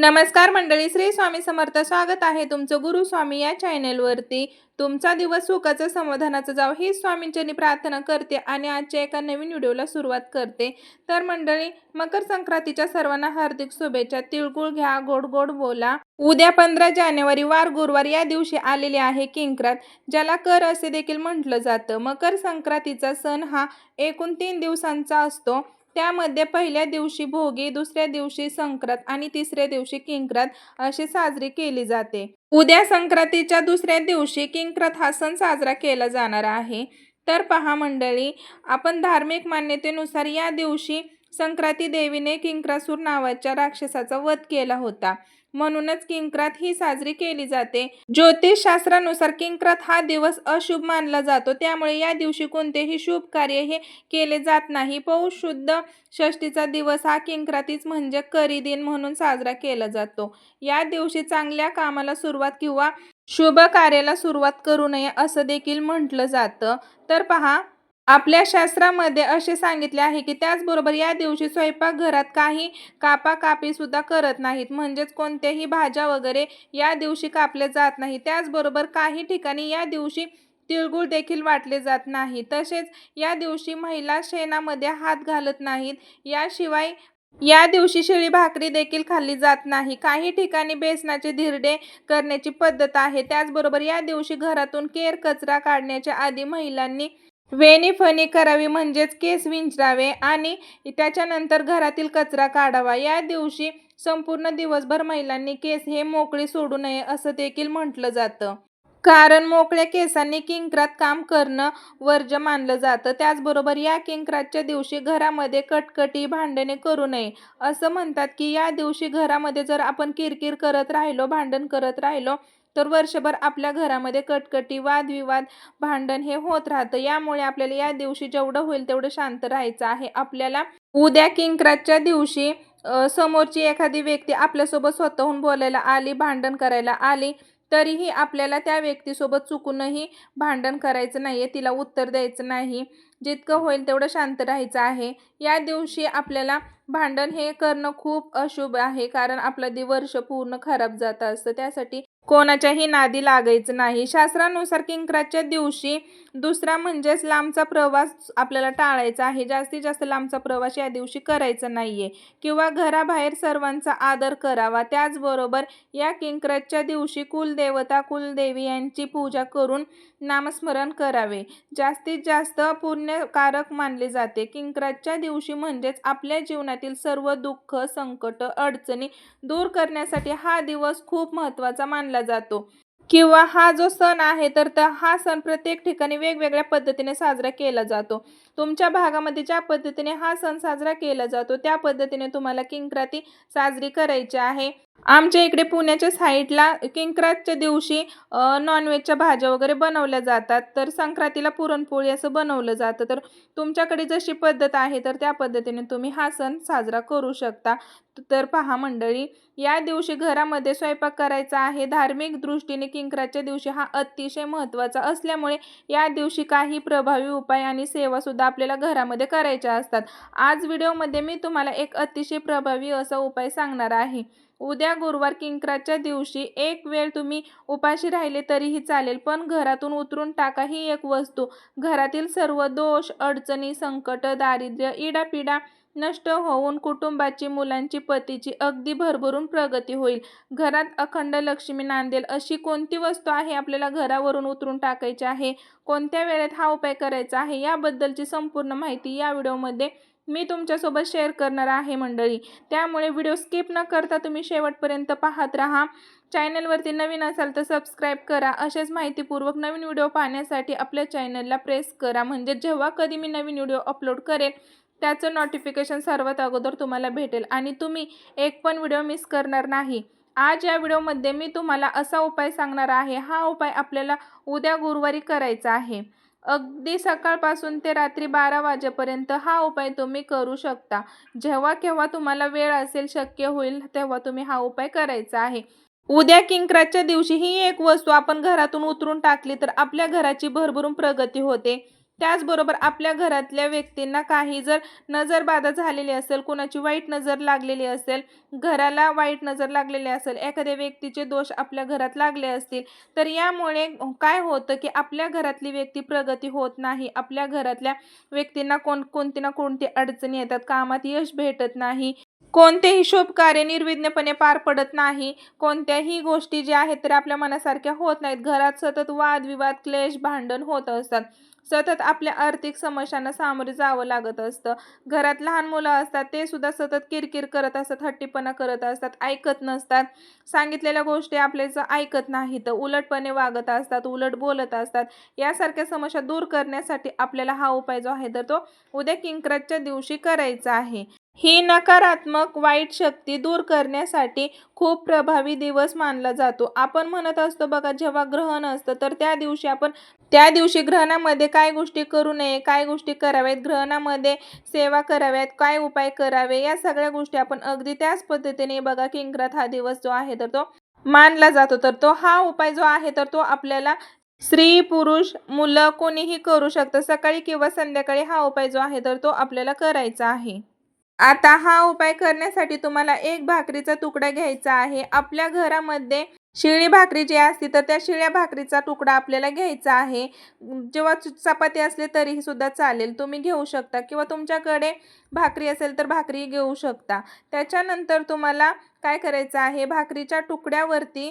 नमस्कार मंडळी श्री स्वामी समर्थ स्वागत आहे तुमचं गुरु स्वामी या चॅनेलवरती. तुमचा दिवस सुखाचा समाधानाचा जाव ही स्वामींच्यानी प्रार्थना करते आणि आजच्या एका नवीन व्हिडिओला सुरुवात करते. तर मंडळी मकर संक्रांतीच्या सर्वांना हार्दिक शुभेच्छा. तिळगुळ घ्या गोड गोड बोला. उद्या पंधरा जानेवारी वार गुरुवार या दिवशी आलेले आहे किंक्रात ज्याला कर असे देखील म्हटलं जातं. मकर संक्रांतीचा सण हा एकूण तीन दिवसांचा असतो. त्यामध्ये पहिल्या दिवशी भोगी दुसऱ्या दिवशी संक्रांत आणि तिसऱ्या दिवशी किंक्रात अशी साजरी केली जाते. उद्या संक्रांतीच्या दुसऱ्या दिवशी किंक्रात हा सण साजरा केला जाणार आहे. तर पहा मंडळी आपण धार्मिक मान्यतेनुसार या दिवशी संक्रांती देवीने किंक्रासूर नावाच्या राक्षसाचा वध केला होता. म्हणूनच किंक्रात ही साजरी केली जाते. ज्योतिषशास्त्रानुसार किंक्रात हा दिवस अशुभ मानला जातो. त्यामुळे या दिवशी कोणतेही शुभ कार्य हे केले जात नाही. पौष शुद्ध षष्टीचा दिवस हा किंक्रातीच म्हणजे करी दिन म्हणून साजरा केला जातो. या दिवशी चांगल्या कामाला सुरुवात किंवा शुभ कार्याला सुरुवात करू नये असं देखील म्हटलं जातं. तर पहा आपल्या शास्त्रामध्ये असे सांगितले आहे की त्याचबरोबर या दिवशी स्वयंपाकघरात काही कापा कापी सुद्धा करत नाहीत. म्हणजेच कोणत्याही भाज्या वगैरे या दिवशी कापल्या जात नाही त्याचबरोबर काही ठिकाणी या दिवशी तिळगुळ देखील वाटले जात नाही. तसेच या दिवशी महिला शेणामध्ये हात घालत नाहीत. याशिवाय या दिवशी शिळी भाकरी देखील खाल्ली जात नाही. काही ठिकाणी बेसनाचे धिरडे करण्याची पद्धत आहे. त्याचबरोबर या दिवशी घरातून केर कचरा काढण्याच्या आधी महिलांनी वेणी फणी करावी म्हणजेच केस विंचरावे आणि त्याच्यानंतर घरातील कचरा काढावा. या दिवशी संपूर्ण दिवसभर महिलांनी केस हे मोकळे सोडू नये असं देखील म्हटलं जातं. कारण मोकळ्या केसांनी किंकरात काम करणं वर्ज्य मानलं जातं. त्याचबरोबर या किंकरातच्या दिवशी घरामध्ये कटकटी भांडणे करू नये असं म्हणतात की या दिवशी घरामध्ये जर आपण किरकिर करत राहिलो भांडण करत राहिलो तर वर्षभर आपल्या घरामध्ये कटकटी वादविवाद भांडण हे होत राहतं. यामुळे आपल्याला या दिवशी जेवढं होईल तेवढं शांत राहायचं आहे. आपल्याला उद्या किंक्रातच्या दिवशी समोरची एखादी व्यक्ती आपल्यासोबत स्वतःहून बोलायला आली भांडण करायला आली तरीही आपल्याला त्या व्यक्तीसोबत चुकूनही भांडण करायचं नाही आहे तिला उत्तर द्यायचं नाही. जितकं होईल तेवढं शांत राहायचं आहे. या दिवशी आपल्याला भांडण हे करणं खूप अशुभ आहे कारण आपलं दिवस पूर्ण खराब जात असतं. त्यासाठी कोणाच्याही नादी लागायचं नाही. शास्त्रानुसार किंकराच्या दिवशी दुसरा म्हणजेच लांबचा प्रवास आपल्याला टाळायचा आहे. जास्तीत जास्त लांबचा प्रवास या दिवशी करायचा नाही आहे किंवा घराबाहेर सर्वांचा आदर करावा. त्याचबरोबर या किंकराच्या दिवशी कुलदेवता कुलदेवी यांची पूजा करून नामस्मरण करावे. जास्तीत जास्त पुण्यकारक मानले जाते. किंकराच्या दिवशी म्हणजेच आपल्या जीवनातील सर्व दुःख संकट अडचणी दूर करण्यासाठी हा दिवस खूप महत्त्वाचा मानला जातो. किंवा हा जो सण आहे तर हा सण प्रत्येक ठिकाणी वेगवेगळ्या पद्धतीने साजरा केला जातो. तुमच्या भागामध्ये ज्या पद्धतीने हा सण साजरा केला जातो त्या पद्धतीने तुम्हाला किंक्राती साजरी करायची आहे. आमच्या इकडे पुण्याच्या साईडला किंक्रातच्या दिवशी नॉनव्हेजच्या भाज्या वगैरे बनवल्या जातात. तर संक्रांतीला पुरणपोळी असं बनवलं जातं. तर तुमच्याकडे जशी पद्धत आहे तर त्या पद्धतीने तुम्ही हा सण साजरा करू शकता. तर पहा मंडळी या दिवशी घरामध्ये स्वयंपाक करायचा आहे. धार्मिक दृष्टीने किंक्रातच्या दिवशी हा अतिशय महत्त्वाचा असल्यामुळे या दिवशी काही प्रभावी उपाय आणि सेवासुद्धा आपल्याला घरामध्ये करायच्या असतात. आज व्हिडिओमध्ये मी तुम्हाला एक अतिशय प्रभावी असा उपाय सांगणार आहे. उद्या गुरुवार किंकराच्या दिवशी एक वेळ तुम्ही उपाशी राहिले तरीही चालेल पण घरातून उतरून टाका ही एक वस्तू. घरातील सर्व दोष अडचणी संकट दारिद्र्य इडापिडा नष्ट होऊन कुटुंबाची मुलांची पतीची अगदी भरभरून प्रगती होईल. घरात अखंड लक्ष्मी नांदेल अशी कोणती वस्तू आहे आपल्याला घरावरून उतरून टाकायची आहे? कोणत्या वेळेत हा उपाय करायचा आहे? याबद्दलची संपूर्ण माहिती या व्हिडिओमध्ये मी तुमच्यासोबत शेअर करणार आहे मंडळी. त्यामुळे व्हिडिओ स्किप न करता तुम्ही शेवटपर्यंत पाहत राहा. चॅनलवरती नवीन असाल तर सबस्क्राईब करा. असेच माहितीपूर्वक नवीन व्हिडिओ पाहण्यासाठी आपल्या चॅनलला प्रेस करा. म्हणजे जेव्हा कधी मी नवीन व्हिडिओ अपलोड करेल त्याचं नोटिफिकेशन सर्वात अगोदर तुम्हाला भेटेल. आणि तुम्ही एक पण व्हिडिओ मिस करणार नाही. आज या व्हिडिओमध्ये मी तुम्हाला असा उपाय सांगणार आहे. हा उपाय आपल्याला उद्या गुरुवारी करायचा आहे. अगदी सकाळपासून ते रात्री बारा वाजेपर्यंत हा उपाय तुम्ही करू शकता. जेव्हा केव्हा तुम्हाला वेळ असेल शक्य होईल तेव्हा तुम्ही हा उपाय करायचा आहे. उद्या किंक्रातच्या दिवशी ही एक वस्तू आपण घरातून उतरून टाकली तर आपल्या घराची भरभरून प्रगती होते. त्याचबरोबर आपल्या घरातल्या व्यक्तींना काही जर नजरबाधा झालेली असेल कुणाची वाईट नजर लागलेली असेल घराला वाईट नजर लागलेली असेल एखाद्या व्यक्तीचे दोष आपल्या घरात लागले असतील तर यामुळे काय होतं की आपल्या घरातली व्यक्ती प्रगती होत नाही. आपल्या घरातल्या व्यक्तींना कोण कोणती ना कोणती अडचणी येतात कामात यश भेटत नाही. कोणतेही शुभ कार्य निर्विघ्नपणे पार पडत नाही. कोणत्याही गोष्टी ज्या आहेत तर आपल्या मनासारख्या होत नाहीत. घरात सतत वादविवाद क्लेश भांडण होत असतात. सतत आपल्या आर्थिक समस्यांना सामोरे जावं लागत असतं. घरात लहान मुलं असतात ते सुद्धा सतत किरकिर करत असतात हट्टीपणा करत असतात ऐकत नसतात. सांगितलेल्या गोष्टी आपल्याचं ऐकत नाहीत उलटपणे वागत असतात उलट बोलत असतात. यासारख्या समस्या दूर करण्यासाठी आपल्याला हा उपाय जो आहे तर तो उद्या किंक्रातच्या दिवशी करायचा आहे. ही नकारात्मक वाईट शक्ती दूर करण्यासाठी खूप प्रभावी दिवस मानला जातो. आपण म्हणत असतो बघा जेव्हा ग्रहण असतं तर त्या दिवशी आपण त्या दिवशी ग्रहणामध्ये काय गोष्टी करू नये काय गोष्टी कराव्यात ग्रहणामध्ये सेवा कराव्यात काय उपाय करावे या सगळ्या गोष्टी आपण अगदी त्याच पद्धतीने बघा किंक्रात हा दिवस जो आहे तर तो मानला जातो. तर तो हा उपाय जो आहे तर तो आपल्याला स्त्री पुरुष मुलं कोणीही करू शकतं. सकाळी किंवा संध्याकाळी हा उपाय जो आहे तर तो आपल्याला करायचा आहे. आता हा उपाय करण्यासाठी तुम्हाला एक भाकरीचा तुकडा घ्यायचा आहे. आपल्या घरामध्ये शिळी भाकरी जी असते तर त्या शिळ्या भाकरीचा तुकडा आपल्याला घ्यायचा आहे. जेव्हा चपाती असले तरीही सुद्धा चालेल. तुम्ही घेऊ शकता. किंवा तुमच्याकडे भाकरी असेल तर भाकरी घेऊ शकता. त्याच्यानंतर तुम्हाला काय करायचं आहे? भाकरीच्या तुकड्यावरती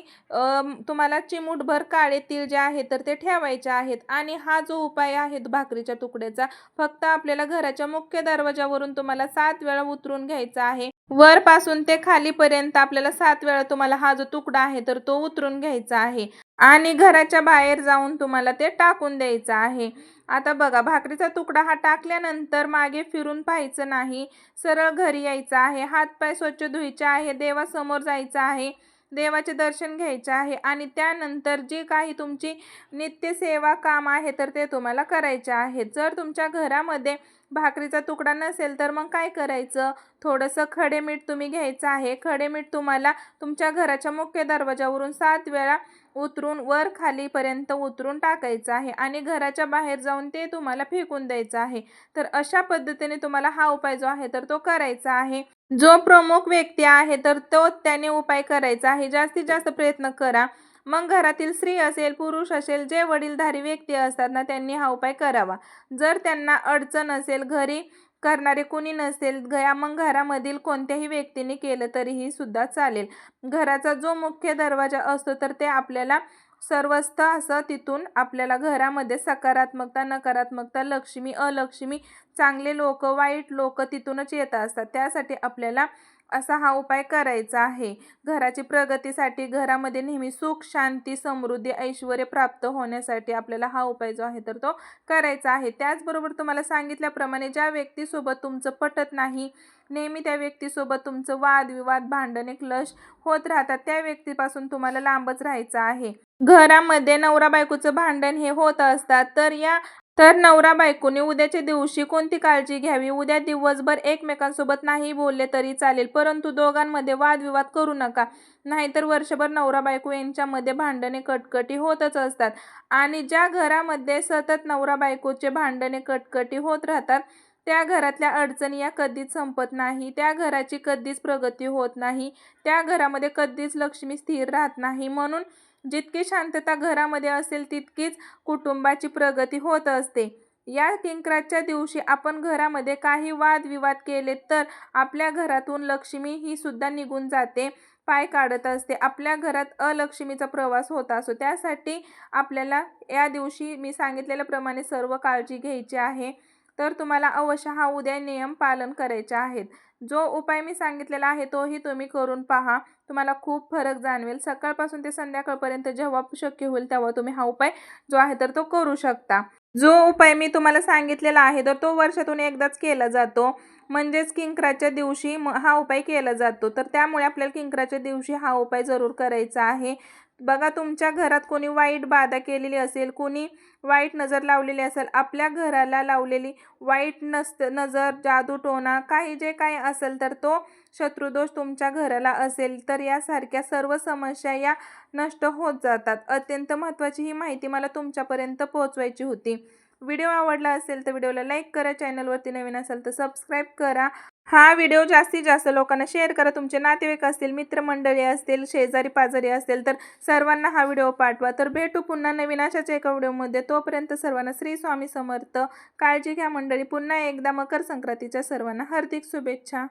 तुम्हाला चिमूटभर काळे तीळ जे आहे तर ते ठेवायचे आहेत. आणि हा जो उपाय आहे भाकरीच्या तुकड्याचा फक्त आपल्याला घराच्या मुख्य दरवाजावरून तुम्हाला सात वेळा उतरून घ्यायचा आहे. वरपासून ते खालीपर्यंत आपल्याला सात वेळा तुम्हाला हा जो तुकडा आहे तर तो उतरून घ्यायचा आहे. आणि घराच्या बाहेर जाऊन तुम्हाला ते टाकून द्यायचं आहे. आता बघा भाकरीचा तुकडा हा टाकल्यानंतर मागे फिरून पाहायचं नाही. सरळ घरी यायचं आहे. हातपाय स्वच्छ धुवायचे आहे. देवासमोर जायचं आहे. देवाचे दर्शन घ्यायचे आहे. आणि त्यानंतर जे काही तुमची नित्यसेवा काम आहे तर ते तुम्हाला करायचे आहे. जर तुमच्या घरामध्ये भाकरीचा तुकडा नसेल तर मग काय करायचं? थोडंसं खडे मीठ तुम्ही घ्यायचं आहे. खडे मीठ तुम्हाला तुमच्या घराच्या मुख्य दरवाजावरून सात वेळा उतरून वर खालीपर्यंत उतरून टाकायचं आहे आणि घराच्या बाहेर जाऊन ते तुम्हाला फेकून द्यायचं आहे. तर अशा पद्धतीने तुम्हाला हा उपाय जो आहे तर तो करायचा आहे. जो प्रमुख व्यक्ती आहे तर तो त्याने उपाय करायचा आहे. जास्तीत जास्त प्रयत्न करा. मग घरातील स्त्री असेल पुरुष असेल जे वडीलधारी व्यक्ती असतात ना त्यांनी हा उपाय करावा. जर त्यांना अडचण असेल घरी करणारे कोणी नसेल घया मग घरामधील कोणत्याही व्यक्तीने केलं तरीही सुद्धा चालेल. घराचा जो मुख्य दरवाजा असतो तर ते आपल्याला सर्वस्थ असं तिथून आपल्याला घरामध्ये सकारात्मकता नकारात्मकता लक्ष्मी अलक्ष्मी चांगले लोक वाईट लोक तिथूनच येत असतात. त्यासाठी आपल्याला असा हा उपाय करायचा आहे. घराची प्रगतीसाठी घरामध्ये नेहमी सुख शांती समृद्धी ऐश्वर प्राप्त होण्यासाठी आपल्याला हा उपाय जो आहे तर तो करायचा आहे. त्याचबरोबर तुम्हाला सांगितल्याप्रमाणे ज्या व्यक्तीसोबत तुमचं पटत नाही नेहमी त्या व्यक्तीसोबत तुमचं वादविवाद भांडणे क्लश होत राहतात त्या व्यक्तीपासून तुम्हाला लांबच राहायचं आहे. घरामध्ये नवरा बायकोचं भांडण हे होत असतात तर या तर नवरा बायकोने उद्याच्या दिवशी कोणती काळजी घ्यावी? उद्या दिवसभर एकमेकांसोबत नाही बोलले तरी चालेल परंतु दोघांमध्ये वादविवाद करू नका. नाहीतर वर्षभर नवरा बायको यांच्यामध्ये भांडणे कटकटी होतच असतात. आणि ज्या घरामध्ये सतत नवरा बायकोचे भांडणे कटकटी होत राहतात त्या घरातल्या अडचणी या कधीच संपत नाही. त्या घराची कधीच प्रगती होत नाही. त्या घरामध्ये कधीच लक्ष्मी स्थिर राहत नाही. म्हणून जितकी शांतता घरामध्ये असेल तितकीच कुटुंबाची प्रगती होत असते. या किंक्रातच्या दिवशी आपण घरामध्ये काही वादविवाद केले तर आपल्या घरातून लक्ष्मी ही सुद्धा निघून जाते पाय काढत असते. आपल्या घरात अलक्ष्मीचा प्रवास होत असतो. त्यासाठी आपल्याला या दिवशी मी सांगितलेल्याप्रमाणे सर्व काळजी घ्यायची आहे. तर तुम्हाला अवश्य हा उद्या नियम पालन करायचे आहेत. जो उपाय मी सांगितलेला आहे तोही तुम्ही करून पहा. तुम्हाला खूप फरक जाणवेल. सकाळपासून ते संध्याकाळपर्यंत जेव्हा शक्य होईल तेव्हा तुम्ही हा उपाय जो आहे तर तो करू शकता. जो उपाय मी तुम्हाला सांगितलेला आहे तर तो वर्षातून एकदाच केला जातो. म्हणजेच किंकराच्या दिवशी म हा उपाय केला जातो. तर त्यामुळे आपल्याला किंकराच्या दिवशी हा उपाय जरूर करायचा आहे. बघा तुमच्या घरात कोणी वाईट बाधा केलेली असेल कोणी वाईट नजर लावलेली असेल आपल्या घराला लावलेली वाईट नसत नजर जादू टोना काही जे काही असेल तर तो शत्रुदोष तुमच्या घराला असेल तर यासारख्या सर्व समस्या या नष्ट होत जातात. अत्यंत महत्त्वाची ही माहिती मला तुमच्यापर्यंत पोहोचवायची होती. व्हिडिओ आवडला असेल तर व्हिडिओला लाईक करा चॅनलवरती नवीन असेल तर सबस्क्राईब करा. हा व्हिडिओ जास्तीत जास्त लोकांना शेअर करा. तुमचे नातेवाईक असतील मित्रमंडळी असतील शेजारी पाजारी असतील तर सर्वांना हा व्हिडिओ पाठवा. तर भेटू पुन्हा नवीन अशाच एका व्हिडिओमध्ये. तोपर्यंत सर्वांना श्री स्वामी समर्थ. काळजी घ्या मंडळी. पुन्हा एकदा मकर संक्रांतीच्या सर्वांना हार्दिक शुभेच्छा.